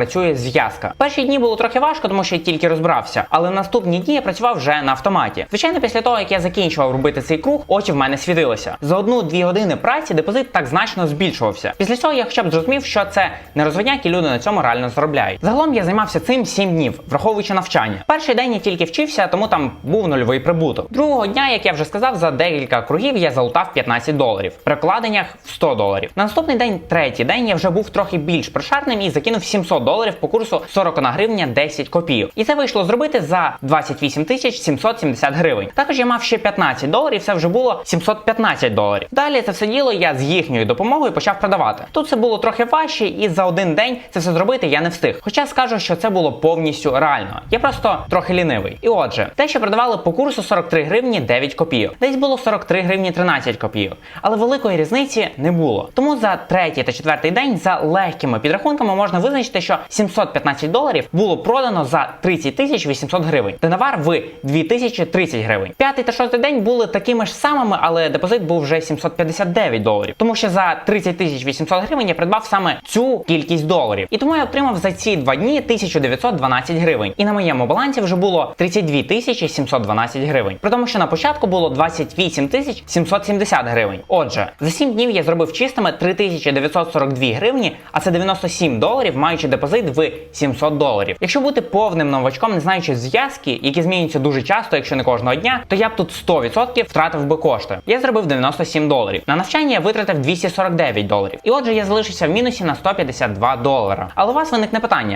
працює зв'язка. Перші дні було трохи важко, тому що я тільки розбрався, але наступні дні я працював вже на автоматі. Звичайно, після того як я закінчував робити цей круг, очі в мене світилися. За одну-дві години праці депозит так значно збільшувався. Після цього я хоча б зрозумів, що це не розвиняк, і люди на цьому реально заробляють. Загалом я займався цим 7 днів, враховуючи навчання. Перший день я тільки вчився, тому там був нульовий прибуток. Другого дня, як я вже сказав, за декілька кругів я залутав 15 доларів. При вкладеннях в 100 доларів. На наступний день, третій день, я вже був трохи більш прошарним і закинув 700 доларів по курсу 41 гривня 10 копійок. І це вийшло зробити за 28 тисяч 770 гривень. Також я мав ще 15 доларів, це вже було 715 доларів. Далі це все діло я з їхньою допомогою почав продавати. Тут це було трохи важче, і за один день це все зробити я не встиг. Хоча скажу, що це було повністю реально. Я просто трохи лінивий. І отже, те, що продавали по курсу 43 гривні 9 копійок. Десь було 43 гривні 13 копійок. Але великої різниці не було. Тому за третій та четвертий день за легкими підрахунками можна визначити, що 715 доларів було продано за 30 тисяч 800 гривень. Денавар в 2030 гривень. П'ятий та шостий день були такими ж самими, але депозит був вже 759 доларів. Тому що за 30 тисяч 800 гривень я придбав саме цю кількість доларів. І тому я отримав за ці два дні 1912 гривень. І на моєму балансі вже було 32 тисячі 712 гривень. При тому, що на початку було 28 тисяч 770 гривень. Отже, за 7 днів я зробив чистими 3942 гривні, а це 97 доларів, маючи депозит в 700 доларів. Якщо бути повним новачком, не знаючи зв'язки, які змінюються дуже часто, якщо не кожного дня, то я б тут 100% втратив би кошти. Я зробив 97 доларів. На навчання я витратив 249 доларів. І отже, я залишився в мінусі на 152 долара. Але у вас виникне питання.